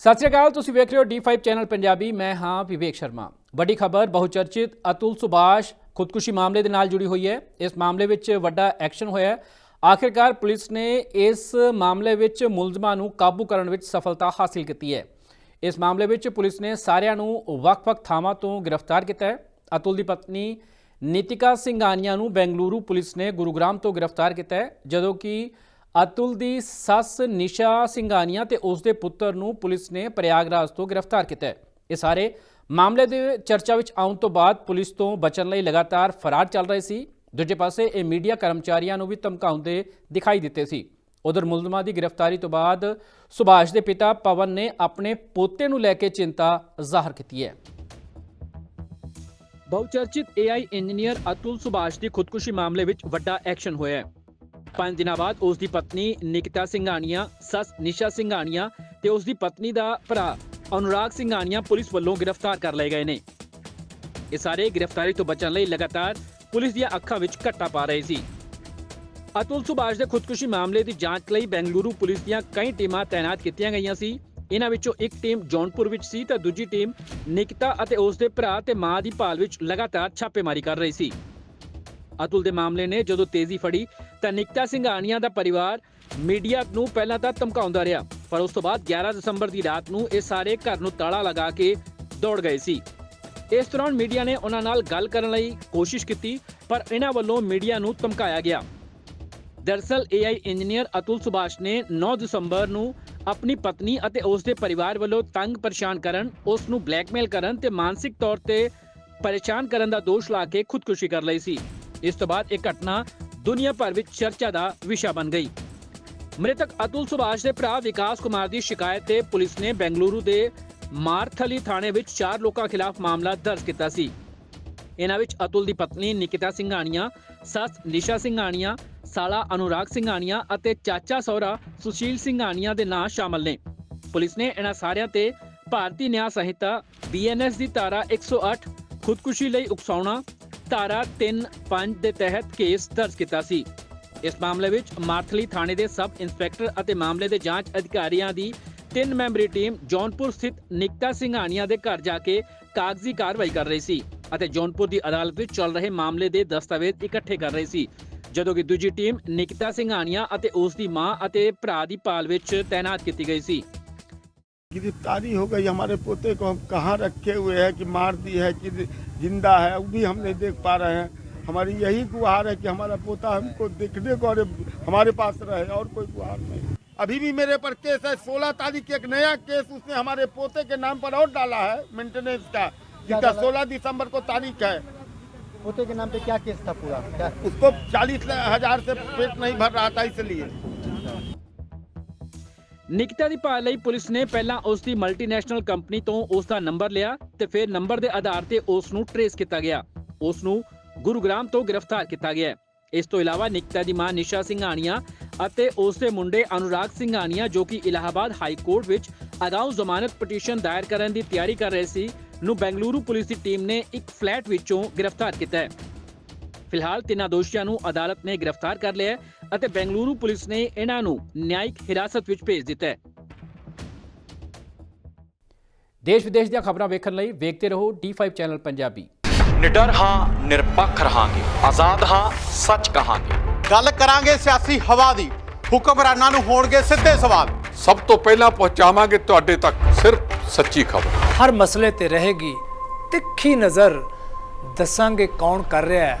ਸਤਿ ਸ਼੍ਰੀ ਅਕਾਲ, ਤੁਸੀਂ ਵੇਖ ਰਹੇ ਹੋ D5 ਚੈਨਲ ਪੰਜਾਬੀ, ਮੈਂ ਹਾਂ ਵਿਵੇਕ ਸ਼ਰਮਾ। ਵੱਡੀ ਖਬਰ, ਬਹੁਚਰਚਿਤ, ਅਤੁਲ ਸੁਭਾਸ਼ ਖੁਦਕੁਸ਼ੀ ਮਾਮਲੇ ਦੇ ਨਾਲ ਜੁੜੀ ਹੋਈ ਹੈ। ਇਸ ਮਾਮਲੇ ਵਿੱਚ ਵੱਡਾ ਐਕਸ਼ਨ ਹੋਇਆ ਆਖਿਰਕਾਰ ਪੁਲਿਸ ਨੇ ਇਸ ਮਾਮਲੇ ਵਿੱਚ ਮੁਲਜ਼ਮਾਂ ਨੂੰ ਕਾਬੂ ਕਰਨ ਵਿੱਚ ਸਫਲਤਾ ਹਾਸਲ ਕੀਤੀ ਹੈ। ਇਸ ਮਾਮਲੇ ਵਿੱਚ ਪੁਲਿਸ ਨੇ ਸਾਰਿਆਂ ਨੂੰ ਵੱਖ-ਵੱਖ ਥਾਵਾਂ ਤੋਂ ਗ੍ਰਿਫਤਾਰ ਕੀਤਾ ਹੈ। ਅਤੁਲ ਦੀ ਪਤਨੀ ਨੀਤਿਕਾ ਸਿੰਘਾਨੀਆ ਨੂੰ ਬੈਂਗਲੁਰੂ ਪੁਲਿਸ ਨੇ ਗੁਰੂਗ੍ਰਾਮ ਤੋਂ ਗ੍ਰਿਫਤਾਰ ਕੀਤਾ ਹੈ, ਜਦੋਂ ਕਿ ਅਤੁਲ ਦੀ ਸੱਸ ਨਿਸ਼ਾ ਸਿੰਘਾਨੀਆ ਤੇ ਉਸ ਦੇ ਪੁੱਤਰ ਨੂੰ ਪੁਲਿਸ ਨੇ ਪ੍ਰਯਾਗਰਾਜ ਤੋਂ ਗ੍ਰਿਫਤਾਰ ਕੀਤਾ ਹੈ। ਇਹ ਸਾਰੇ ਮਾਮਲੇ ਦੇ ਚਰਚਾ ਵਿੱਚ ਆਉਣ ਤੋਂ ਬਾਅਦ ਪੁਲਿਸ ਤੋਂ ਬਚਣ ਲਈ ਲਗਾਤਾਰ ਫਰਾਰ ਚੱਲ ਰਹੇ ਸੀ। ਦੂਜੇ ਪਾਸੇ ਇਹ ਮੀਡੀਆ ਕਰਮਚਾਰੀਆਂ ਨੂੰ ਵੀ ਧਮਕਾਉਂਦੇ ਦਿਖਾਈ ਦਿੱਤੇ ਸੀ। ਉਧਰ ਮੁਲਜ਼ਮਾਂ ਦੀ ਗ੍ਰਿਫਤਾਰੀ ਤੋਂ ਬਾਅਦ ਸੁਭਾਸ਼ ਦੇ ਪਿਤਾ ਪਵਨ ਨੇ ਆਪਣੇ ਪੋਤੇ ਨੂੰ ਲੈ ਕੇ ਚਿੰਤਾ ਜ਼ਾਹਰ ਕੀਤੀ ਹੈ। ਬਹੁਚਰਚਿਤ AI ਇੰਜੀਨੀਅਰ ਅਤੁਲ ਸੁਭਾਸ਼ ਦੀ ਖੁਦਕੁਸ਼ੀ ਮਾਮਲੇ ਵਿੱਚ ਵੱਡਾ ਐਕਸ਼ਨ ਹੋਇਆ ਹੈ। ਪੰਜ ਦਿਨਾਂ ਬਾਅਦ ਉਸ ਦੀ ਪਤਨੀ ਨਿਕਿਤਾ ਸਿੰਘਾਨੀਆ, ਸੱਸ ਨਿਸ਼ਾ ਸਿੰਘਾਨੀਆ ਤੇ ਉਸ ਦੀ ਪਤਨੀ ਦਾ ਭਰਾ ਅਨੁਰਾਗ ਸਿੰਘਾਨੀਆ ਪੁਲਿਸ ਵੱਲੋਂ ਗ੍ਰਿਫਤਾਰ ਕਰ ਲਏ ਗਏ ਨੇ। ਇਹ ਸਾਰੇ ਗ੍ਰਿਫਤਾਰੀ ਤੋਂ ਬਚਣ ਲਈ ਲਗਾਤਾਰ ਪੁਲਿਸ ਦੀਆਂ ਅੱਖਾਂ ਵਿੱਚ ਘੱਟਾ ਪਾ ਰਹੇ ਸੀ। ਅਤੁਲ ਸੁਭਾਸ਼ ਦੇ ਖੁਦਕੁਸ਼ੀ ਮਾਮਲੇ ਦੀ ਜਾਂਚ ਲਈ ਬੈਂਗਲੁਰੂ ਪੁਲਿਸ ਦੀਆਂ ਕਈ ਟੀਮਾਂ ਤਾਇਨਾਤ ਕੀਤੀਆਂ ਗਈਆਂ ਸੀ। ਇਹਨਾਂ ਵਿੱਚੋਂ ਇੱਕ ਟੀਮ ਜੌਨਪੁਰ ਵਿੱਚ ਸੀ ਤਾਂ ਦੂਜੀ ਟੀਮ ਨਿਕਿਤਾ ਅਤੇ ਉਸ ਦੇ ਭਰਾ ਤੇ ਮਾਂ ਦੀ ਭਾਲ ਵਿੱਚ ਲਗਾਤਾਰ ਛਾਪੇਮਾਰੀ ਕਰ ਰਹੀ ਸੀ। ਅਤੁਲ ਦੇ ਮਾਮਲੇ ਨੇ ਜਦੋਂ ਤੇਜ਼ੀ ਫੜੀ ਤਾਂ ਨਿਕਤਾ ਸਿੰਘਾਨੀਆ ਦਾ ਪਰਿਵਾਰ ਮੀਡੀਆ ਨੂੰ ਪਹਿਲਾਂ ਤਾਂ ਧਮਕਾਉਂਦਾ ਰਿਹਾ, ਪਰ ਉਸ ਤੋਂ ਬਾਅਦ 11 ਦਸੰਬਰ ਦੀ ਰਾਤ ਨੂੰ ਇਹ ਸਾਰੇ ਘਰ ਨੂੰ ਤਾਲਾ ਲਗਾ ਕੇ ਦੌੜ ਗਏ ਸੀ। ਇਸ ਦੌਰਾਨ ਮੀਡੀਆ ਨੇ ਉਹਨਾਂ ਨਾਲ ਗੱਲ ਕਰਨ ਲਈ ਕੋਸ਼ਿਸ਼ ਕੀਤੀ, ਪਰ ਇਹਨਾਂ ਵੱਲੋਂ ਮੀਡੀਆ ਨੂੰ ਧਮਕਾਇਆ ਗਿਆ। ਦਰਸਲ AI ਇੰਜੀਨੀਅਰ ਅਤੁਲ ਸੁਭਾਸ਼ ਨੇ 9 ਦਸੰਬਰ ਨੂੰ ਆਪਣੀ ਪਤਨੀ ਅਤੇ ਉਸ ਦੇ ਪਰਿਵਾਰ ਵੱਲੋਂ ਤੰਗ ਪਰੇਸ਼ਾਨ ਕਰਨ, ਉਸ ਨੂੰ ਬਲੈਕਮੇਲ ਕਰਨ ਤੇ ਮਾਨਸਿਕ ਤੌਰ ਤੇ ਪਰੇਸ਼ਾਨ ਕਰਨ ਦਾ ਦੋਸ਼ ਲਾ ਕੇ ਖੁਦਕੁਸ਼ੀ ਕਰ ਲਈ ਸੀ। ਇਸ ਤੋਂ ਬਾਅਦ ਇਹ ਘਟਨਾ ਦੁਨੀਆ ਭਰ ਵਿੱਚ ਚਰਚਾ ਦਾ ਵਿਸ਼ਾ ਬਣ ਗਈ। ਮ੍ਰਿਤਕ ਅਤੁਲ ਸੁਭਾਸ਼ ਦੇ ਭਰਾ ਵਿਕਾਸ ਕੁਮਾਰ ਦੀ ਸ਼ਿਕਾਇਤ ਤੇ ਪੁਲਿਸ ਨੇ ਬੈਂਗਲੁਰੂ ਦੇ ਮਾਰਥਲੀ ਥਾਣੇ ਵਿੱਚ ਚਾਰ ਲੋਕਾਂ ਖਿਲਾਫ ਮਾਮਲਾ ਦਰਜ ਕੀਤਾ ਸੀ। ਇਹਨਾਂ ਵਿੱਚ ਅਤੁਲ ਦੀ ਪਤਨੀ ਨਿਕਿਤਾ ਸਿੰਘਾਨੀਆ ਸੱਸ ਨਿਸ਼ਾ ਸਿੰਘਾਨੀਆ ਸਾਲਾ ਅਨੁਰਾਗ ਸਿੰਘਾਨੀਆ ਅਤੇ ਚਾਚਾ ਸਹੁਰਾ ਸੁਸ਼ੀਲ ਸਿੰਘਾਨੀਆ ਦੇ ਨਾਂ ਸ਼ਾਮਲ ਨੇ। ਪੁਲਿਸ ਨੇ ਇਹਨਾਂ ਸਾਰਿਆਂ ਤੇ ਭਾਰਤੀ ਨਿਆਂ ਸੰਹਿਤਾ ਬੀਐਨਐਸ ਦੀ ਧਾਰਾ 108 ਖੁਦਕੁਸ਼ੀ ਲਈ ਉਕਸਾਉਣਾ ਧਾਰਾ 3-5 ਦੇ ਤਹਿਤ ਕੇਸ ਦਰਜ ਕੀਤਾ ਸੀ। ਇਸ ਮਾਮਲੇ ਵਿੱਚ ਮਾਰਥਲੀ ਥਾਣੇ ਦੇ ਸਬ ਇੰਸਪੈਕਟਰ ਅਤੇ ਮਾਮਲੇ ਦੇ ਜਾਂਚ ਅਧਿਕਾਰੀਆਂ ਦੀ ਤਿੰਨ ਮੈਂਬਰੀ ਟੀਮ ਜੌਨਪੁਰ ਸਥਿਤ ਨਿਕਤਾ ਸਿੰਘਾਨੀਆ ਦੇ ਘਰ ਜਾ ਕੇ ਕਾਗਜ਼ੀ ਕਾਰਵਾਈ ਕਰ ਰਹੀ ਸੀ ਅਤੇ ਜੌਨਪੁਰ ਦੀ ਅਦਾਲਤ ਵਿੱਚ ਚੱਲ ਰਹੇ ਮਾਮਲੇ ਦੇ ਦਸਤਾਵੇਜ਼ ਇਕੱਠੇ ਕਰ ਰਹੀ ਸੀ, ਜਦੋਂ ਕਿ ਦੂਜੀ ਟੀਮ ਨਿਕਤਾ ਸਿੰਘਾਨੀਆ ਅਤੇ ਉਸ ਦੀ ਮਾਂ ਅਤੇ ਭਰਾ ਦੀ ਭਾਲ ਵਿੱਚ ਤਾਇਨਾਤ ਕੀਤੀ ਗਈ ਸੀ। गिरफ्तारी हो गई। हमारे पोते को हम कहाँ रखे हुए हैं कि मार दी है कि ज़िंदा है वो भी हम नहीं देख पा रहे हैं। हमारी यही गुहार है कि हमारा पोता हमको देखने को और हमारे पास रहे और कोई गुहार नहीं। अभी भी मेरे पर केस है। सोलह तारीख के एक नया केस उसने हमारे पोते के नाम पर और डाला है मेंटेनेंस का जिसका सोलह दिसंबर को तारीख है। पोते के नाम पे क्या केस था पूरा? उसको चालीस हज़ार से पेट नहीं भर रहा था इसलिए। ਨਿਕਿਤਾ ਦੀ ਭਾਲ ਲਈ ਪੁਲਿਸ ਨੇ ਪਹਿਲਾਂ ਉਸ ਦੀ ਮਲਟੀਨੈਸ਼ਨਲ ਕੰਪਨੀ ਤੋਂ ਉਸ ਦਾ ਨੰਬਰ ਲਿਆ ਤੇ ਫਿਰ ਨੰਬਰ ਦੇ ਆਧਾਰ ਤੇ ਉਸ ਨੂੰ ਟਰੇਸ ਕੀਤਾ ਗਿਆ। ਉਸ ਨੂੰ ਗੁਰੂਗ੍ਰਾਮ ਤੋਂ ਗ੍ਰਿਫਤਾਰ ਕੀਤਾ ਗਿਆ ਇਸ ਤੋਂ ਇਲਾਵਾ ਨਿਕਿਤਾ ਦੀ ਮਾਂ ਨਿਸ਼ਾ ਸਿੰਘਾਨੀਆ ਅਤੇ ਉਸ ਦੇ ਮੁੰਡੇ ਅਨੁਰਾਗ ਸਿੰਘਾਨੀਆ ਜੋ ਕਿ ਇਲਾਹਾਬਾਦ ਹਾਈ ਕੋਰਟ ਵਿੱਚ ਅਗਾਊਂ ਜ਼ਮਾਨਤ ਪਟੀਸ਼ਨ ਦਾਇਰ ਕਰਨ ਦੀ ਤਿਆਰੀ ਕਰ ਰਹੇ ਸੀ, ਨੂੰ ਬੈਂਗਲੁਰੂ ਪੁਲਿਸ ਦੀ ਟੀਮ ਨੇ ਇੱਕ ਫਲੈਟ ਵਿੱਚੋਂ ਗ੍ਰਿਫਤਾਰ ਕੀਤਾ ਹੈ। ਫਿਲਹਾਲ ਤਿੰਨਾਂ ਦੋਸ਼ੀਆਂ ਨੂੰ ਅਦਾਲਤ ਨੇ ਗ੍ਰਿਫਤਾਰ ਕਰ ਲਿਆ ਅਤੇ ਬੈਂਗਲੁਰੂ ਪੁਲਿਸ ਨੇ ਇਹਨਾਂ ਨੂੰ ਨਿਆਇਕ ਹਿਰਾਸਤ ਵਿੱਚ ਭੇਜ ਦਿੱਤਾ ਹੈ। ਦੇਸ਼ ਵਿਦੇਸ਼ ਦੀਆਂ ਖਬਰਾਂ ਵੇਖਣ ਲਈ ਵੇਖਦੇ ਰਹੋ D5 ਚੈਨਲ ਪੰਜਾਬੀ। ਨਿਡਰ ਹਾਂ ਨਿਰਪੱਖ ਰਹਾਂਗੇ। ਆਜ਼ਾਦ ਹਾਂ ਸੱਚ ਕਹਾਂਗੇ। ਗੱਲ ਕਰਾਂਗੇ ਸਿਆਸੀ ਹਵਾ ਦੀ। ਹੁਕਮਰਾਨਾਂ ਨੂੰ ਹੋਣਗੇ ਸਿੱਧੇ ਸਵਾਲ। ਸਭ ਤੋਂ ਪਹਿਲਾਂ ਪਹੁੰਚਾਵਾਂਗੇ ਤੁਹਾਡੇ ਤੱਕ ਸਿਰਫ ਸੱਚੀ ਖਬਰ। ਹਰ ਮਸਲੇ ਤੇ ਰਹੇਗੀ ਤਿੱਖੀ ਨਜ਼ਰ। ਦੱਸਾਂਗੇ ਕੌਣ ਕਰ ਰਿਹਾ ਹੈ।